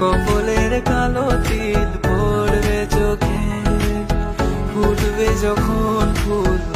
কপলের কালো তিল পড়বে চোখে ফুটবে যখন ফুল।